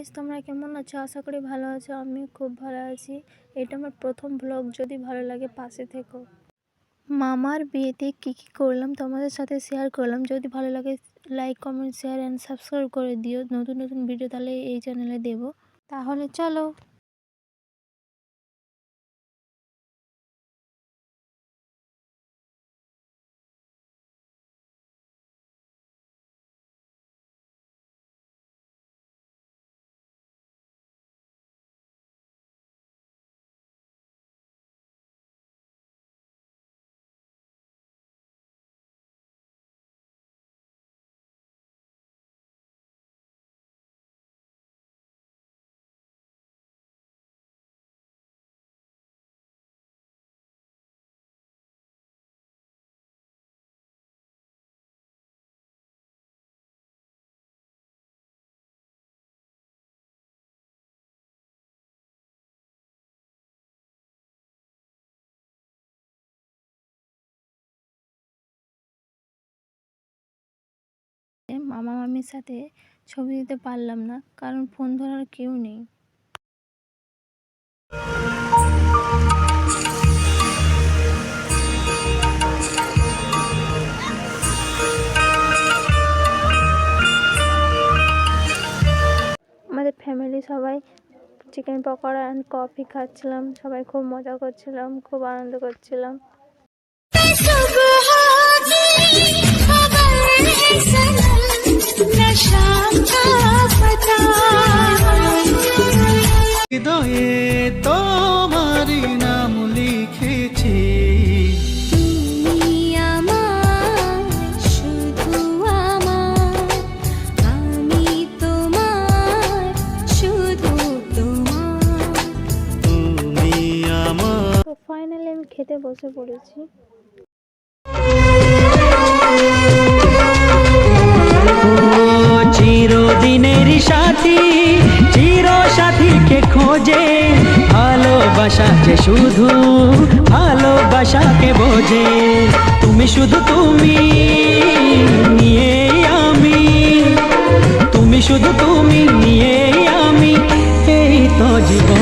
Guys তোমরা কেমন আছো? আশা করি ভালো আছো আমি খুব ভালো আছি। এটা আমার প্রথম ব্লগ যদি ভালো লাগে পাশে থেকো। মামার বিয়েতে কী কী করলাম তোমাদের সাথে শেয়ার করলাম। যদি ভালো লাগে like comment share and subscribe করে দিও। নতুন নতুন ভিডিও তাহলে এই চ্যানেলে দেবো। তাহলে চলো। মামা মামির সাথে ছবি দিতে পারলাম না, কারণ ফোন ধরার কেউ নেই। আমাদের ফ্যামিলি সবাই চিকেন পকোড়া অ্যান্ড কফি খাচ্ছিলাম, সবাই খুব মজা করছিলাম, খুব আনন্দ করছিলাম। হৃদয়ে তোমারি নাম লিখেছি। তুমি আমার আমি তোমার শুধু তোমার তুমি আমার ফাইনালি আমি খেতে বসে পড়েছি। চিরদিনের সাথী চির সাথীকে খোঁজে। ভালোবাসা যে শুধু, ভালোবাসাকে বোঝে। তুমি শুধু তুমি, নিয়ে আমি। তুমি শুধু তুমি, নিয়ে আমি। এই তো জীবন।